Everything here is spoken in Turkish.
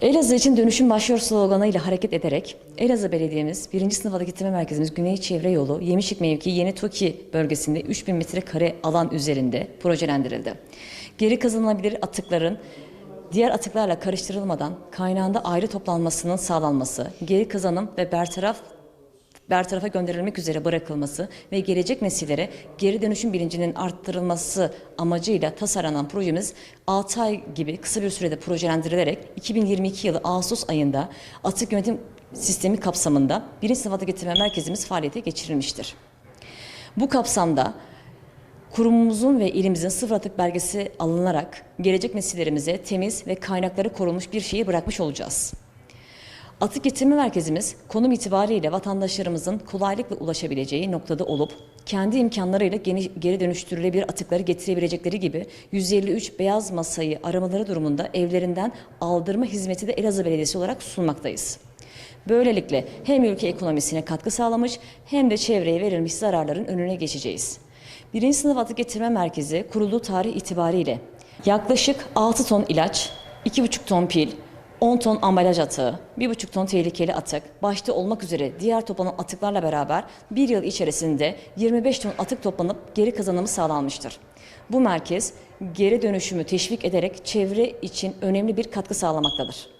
Elazığ için dönüşüm başlıyor sloganıyla hareket ederek Elazığ Belediye'miz 1. sınıf ada getirme merkezimiz Güney Çevre Yolu Yemişlik mevki Yeni Toki bölgesinde 3000 metrekare alan üzerinde projelendirildi. Geri kazanılabilir atıkların diğer atıklarla karıştırılmadan kaynağında ayrı toplanmasının sağlanması, geri kazanım ve bertaraf bertarafa gönderilmek üzere bırakılması ve gelecek nesillere geri dönüşüm bilincinin arttırılması amacıyla tasarlanan projemiz 6 ay gibi kısa bir sürede projelendirilerek 2022 yılı Ağustos ayında atık yönetim sistemi kapsamında birinci sınıfta getirme merkezimiz faaliyete geçirilmiştir. Bu kapsamda kurumumuzun ve ilimizin sıfır atık belgesi alınarak gelecek nesillerimize temiz ve kaynakları korunmuş bir şeyi bırakmış olacağız. Atık getirme merkezimiz konum itibariyle vatandaşlarımızın kolaylıkla ulaşabileceği noktada olup kendi imkanlarıyla geni- geri dönüştürülebilir atıkları getirebilecekleri gibi 153 beyaz masayı aramaları durumunda evlerinden aldırma hizmeti de Elazığ Belediyesi olarak sunmaktayız. Böylelikle hem ülke ekonomisine katkı sağlamış hem de çevreye verilmiş zararların önüne geçeceğiz. Birinci sınıf atık getirme merkezi kurulduğu tarih itibariyle yaklaşık 6 ton ilaç, 2,5 ton pil, 10 ton ambalaj atığı, 1,5 ton tehlikeli atık, başta olmak üzere diğer toplanan atıklarla beraber bir yıl içerisinde 25 ton atık toplanıp geri kazanımı sağlanmıştır. Bu merkez geri dönüşümü teşvik ederek çevre için önemli bir katkı sağlamaktadır.